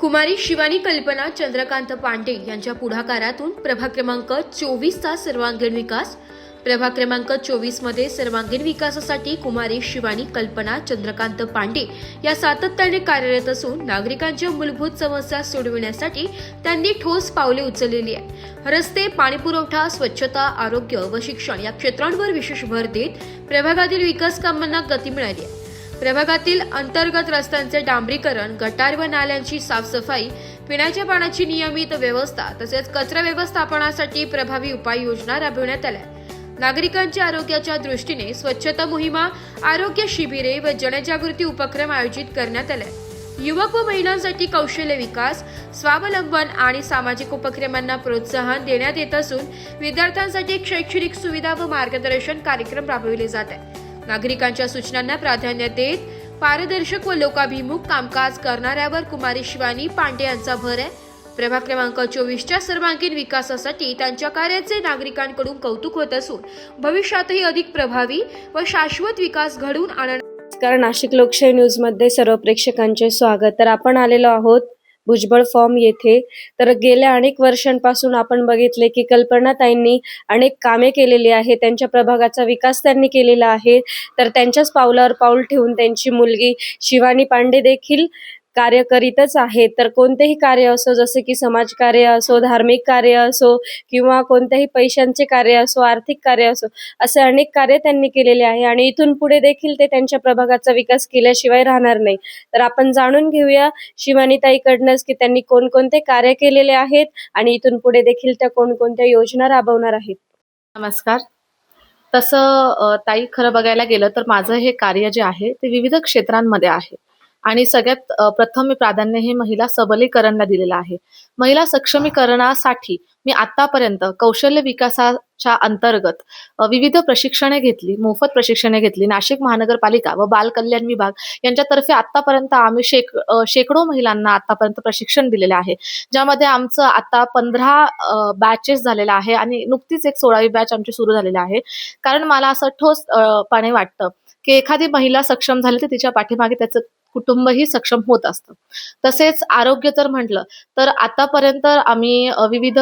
कुमारी शिवानी कल्पना चंद्रकांत पांडे यांच्या पुढाकारातून प्रभाग क्रमांक चोवीसचा सर्वांगीण विकास. प्रभाग क्रमांक चोवीसमध्ये सर्वांगीण विकासासाठी कुमारी शिवानी कल्पना चंद्रकांत पांडे या सातत्याने कार्यरत असून नागरिकांच्या मूलभूत समस्या सोडविण्यासाठी त्यांनी ठोस पावले उचललेली आहे रस्ते पाणीपुरवठा स्वच्छता आरोग्य व शिक्षण या क्षेत्रांवर विशेष भर देत प्रभागातील विकास कामांना गती मिळाली आहे. प्रभागातील अंतर्गत रस्त्यांचे डांबरीकरण गटार व नाल्यांची साफसफाई पिण्याच्या पाण्याची नियमित व्यवस्था तसेच कचरा व्यवस्थापनासाठी प्रभावी उपाययोजना राबविण्यात आल्या. नागरिकांच्या आरोग्याच्या दृष्टीने स्वच्छता मोहिमा आरोग्य शिबिरे व जनजागृती उपक्रम आयोजित करण्यात आले. युवक व महिलांसाठी कौशल्य विकास स्वावलंबन आणि सामाजिक उपक्रमांना प्रोत्साहन देण्यात येत असून विद्यार्थ्यांसाठी शैक्षणिक सुविधा व मार्गदर्शन कार्यक्रम राबविले जात आहे नागरिकांच्या सूचनांना प्राधान्य देत पारदर्शक व लोकाभिमुख कामकाज करणाऱ्यावर कुमारी शिवानी पांडे यांचा भर आहे. प्रभाग क्रमांक चोवीसच्या सर्वांगीण विकासासाठी त्यांच्या कार्याचे नागरिकांकडून कौतुक होत असून भविष्यातही अधिक प्रभावी व शाश्वत विकास घडवून आणणार नमस्कार नाशिक लोकशाही न्यूजमध्ये सर्व प्रेक्षकांचे स्वागत. तर आपण आलेलो आहोत भुजबळ फॉर्म येथे. तर गेल्या अनेक वर्षांपासून आपण बघितले की कल्पनाताईंनी अनेक कामे केलेली आहे त्यांच्या प्रभागाचा विकास त्यांनी केलेला आहे. तर त्यांच्याच पावलावर पाऊल ठेवून त्यांची मुलगी शिवानी पांडे देखील कार्य करीतच आहे तर कोणतेही कार्य असो जसे की समाजकार्य असो धार्मिक कार्य असो किंवा कोणत्याही पैशांचे कार्य असो आर्थिक कार्य असो असे अनेक कार्य त्यांनी केलेले आहे. आणि इथून पुढे देखील ते त्यांच्या प्रभागाचा विकास केल्याशिवाय राहणार नाही. तर आपण जाणून घेऊया शिवानीताईकडनंच की त्यांनी कोणकोणते कार्य केलेले आहेत आणि इथून पुढे देखील त्या कोणकोणत्या योजना राबवणार आहेत. नमस्कार. तसं ताई खरं बघायला गेलं तर माझं हे कार्य जे आहे ते विविध क्षेत्रांमध्ये आहे. आणि सगळ्यात प्रथम मी प्राधान्य हे महिला सबलीकरणला दिलेलं आहे. महिला सक्षमीकरणासाठी मी आतापर्यंत कौशल्य विकासाच्या अंतर्गत विविध प्रशिक्षणे घेतली मोफत प्रशिक्षणे घेतली. नाशिक महानगरपालिका व बाल कल्याण विभाग यांच्यातर्फे आतापर्यंत आम्ही शेक शेकडो महिलांना आतापर्यंत प्रशिक्षण दिलेले आहे. ज्यामध्ये आमचं आता पंधरा बॅचेस झालेला आहे आणि नुकतीच एक सोळावी बॅच आमची सुरू झालेली आहे. कारण मला असं ठोस अ, वाटतं की एखादी महिला सक्षम झाली तर तिच्या पाठीमागे त्याचं कुटुंबही सक्षम होत असतं. तसेच आरोग्य तर म्हटलं तर आतापर्यंत आम्ही विविध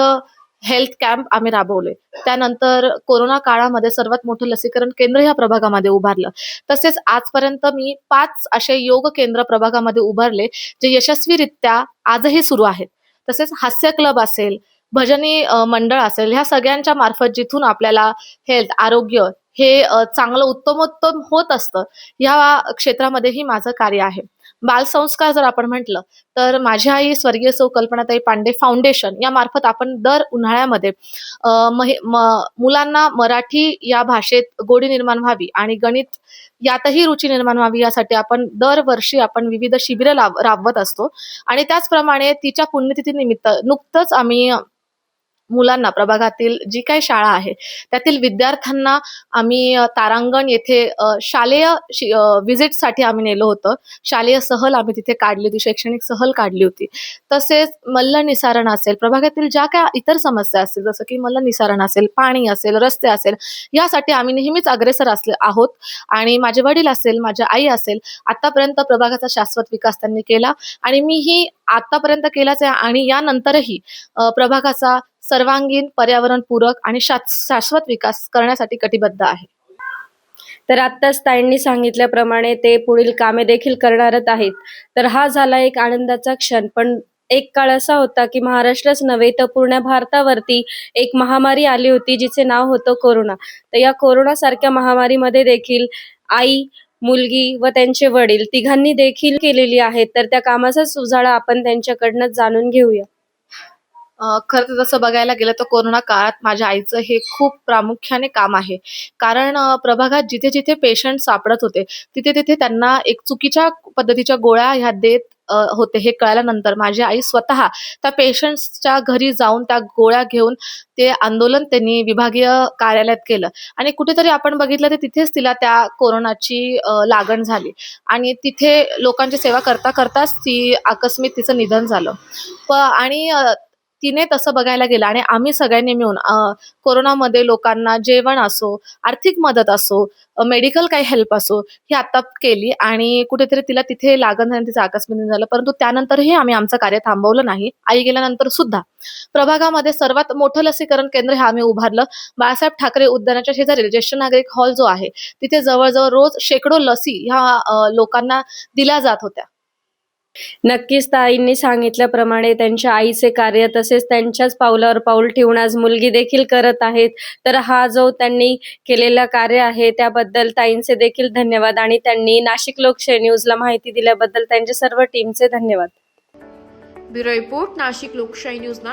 हेल्थ कॅम्प आम्ही राबवले. त्यानंतर कोरोना काळामध्ये सर्वात मोठं लसीकरण केंद्र ह्या प्रभागामध्ये उभारलं. तसेच आजपर्यंत मी पाच असे योग केंद्र प्रभागामध्ये उभारले जे यशस्वीरित्या आजही सुरू आहेत. तसेच हास्य क्लब असेल भजनी मंडळ असेल ह्या सगळ्यांच्या मार्फत जिथून आपल्याला हेल्थ आरोग्य हे चांगलं उत्तमोत्तम होत असतं या क्षेत्रामध्येही माझं कार्य आहे. बालसंस्कार जर आपण म्हटलं तर माझी आई स्वर्गीय सौ कल्पनाताई पांडे फाउंडेशन या मार्फत आपण दर उन्हाळ्यामध्ये म- मुलांना मराठी या भाषेत गोडी निर्माण व्हावी आणि गणित यातही रुची निर्माण व्हावी यासाठी आपण दरवर्षी आपण विविध शिबिरं राबवत असतो. आणि त्याचप्रमाणे तिच्या पुण्यतिथीनिमित्त नुकतंच आम्ही मुलांना प्रभागातील जी काही शाळा आहे त्यातील विद्यार्थ्यांना आम्ही तारांगण येथे शालेय शि- आम्ही नेलं होतं. शालेय सहल आम्ही तिथे काढली होती शैक्षणिक सहल काढली होती. तसेच मल्ल निसारण असेल प्रभागातील ज्या काय इतर समस्या असतील जसं की मल्ल निसारण असेल पाणी असेल रस्ते असेल यासाठी आम्ही नेहमीच अग्रेसर असले आहोत. आणि माझे वडील असेल माझी आई असेल आतापर्यंत प्रभागाचा शाश्वत विकास त्यांनी केला. आणि मीही आतापर्यंत केलाच आहे. आणि यानंतरही प्रभागाचा सर्वांगीण पर्यावरणपूरक आणि शास- शाश्वत विकास करण्यासाठी कटिबद्ध आहे. तर आत्ताच ताईंनी सांगितल्याप्रमाणे ते पुढील कामे देखील करणारच आहेत. तर हा झाला एक आनंदाचा क्षण पण एक काळ असा होता की महाराष्ट्रच नव्हे तर पूर्ण भारतावरती एक महामारी आली होती जिचे नाव होतं कोरोना. तर या कोरोना सारख्या महामारीमध्ये देखील आई मुलगी व त्यांचे वडील तिघांनी देखील केलेली आहेत तर त्या कामाचाच उजाळा आपण त्यांच्याकडनं जाणून घेऊया. खरं तर जसं बघायला गेलं तर कोरोना काळात माझ्या आईचं हे खूप प्रामुख्याने काम आहे. कारण प्रभागात जिथे जिथे पेशंट सापडत होते तिथे तिथे त्यांना एक चुकीच्या पद्धतीच्या गोळ्या ह्या देत होते. हे कळल्यानंतर माझी आई स्वतः त्या पेशंट्सच्या घरी जाऊन त्या गोळ्या घेऊन ते आंदोलन त्यांनी विभागीय कार्यालयात केलं. आणि कुठेतरी आपण बघितलं तर तिथेच तिला त्या कोरोनाची लागण झाली. आणि तिथे लोकांची सेवा करता करताच ती आकस्मिक तिचं निधन झालं. प आणि तिने तसं बघायला गेलं आणि आम्ही सगळ्यांनी मिळून कोरोनामध्ये लोकांना जेवण असो आर्थिक मदत असो मेडिकल काही हेल्प असो ही आता केली आणि कुठेतरी तिला तिथे लागण झाली तिचं आकस्मिक झालं परंतु त्यानंतरही आम्ही आमचं कार्य थांबवलं नाही. आई गेल्यानंतर सुद्धा प्रभागामध्ये सर्वात मोठं लसीकरण केंद्र हे आम्ही उभारलं. बाळासाहेब ठाकरे उद्यानाच्या शेजारी ज्येष्ठ नागरिक हॉल जो आहे तिथे जवळजवळ रोज शेकडो लसी ह्या लोकांना दिल्या जात होत्या. नक्कीच ताईंनी सांगितल्याप्रमाणे त्यांच्या आईचे कार्य तसेच त्यांच्याच पावलावर पाऊल ठेवून आज मुलगी देखील करत आहेत. तर हा जो त्यांनी केलेला कार्य आहे त्याबद्दल ताईंचे देखील धन्यवाद आणि त्यांनी नाशिक लोकशाही न्यूजला माहिती दिल्याबद्दल त्यांच्या सर्व टीमचे धन्यवाद. ब्युरो रिपोर्ट नाशिक लोकशाही न्यूज ना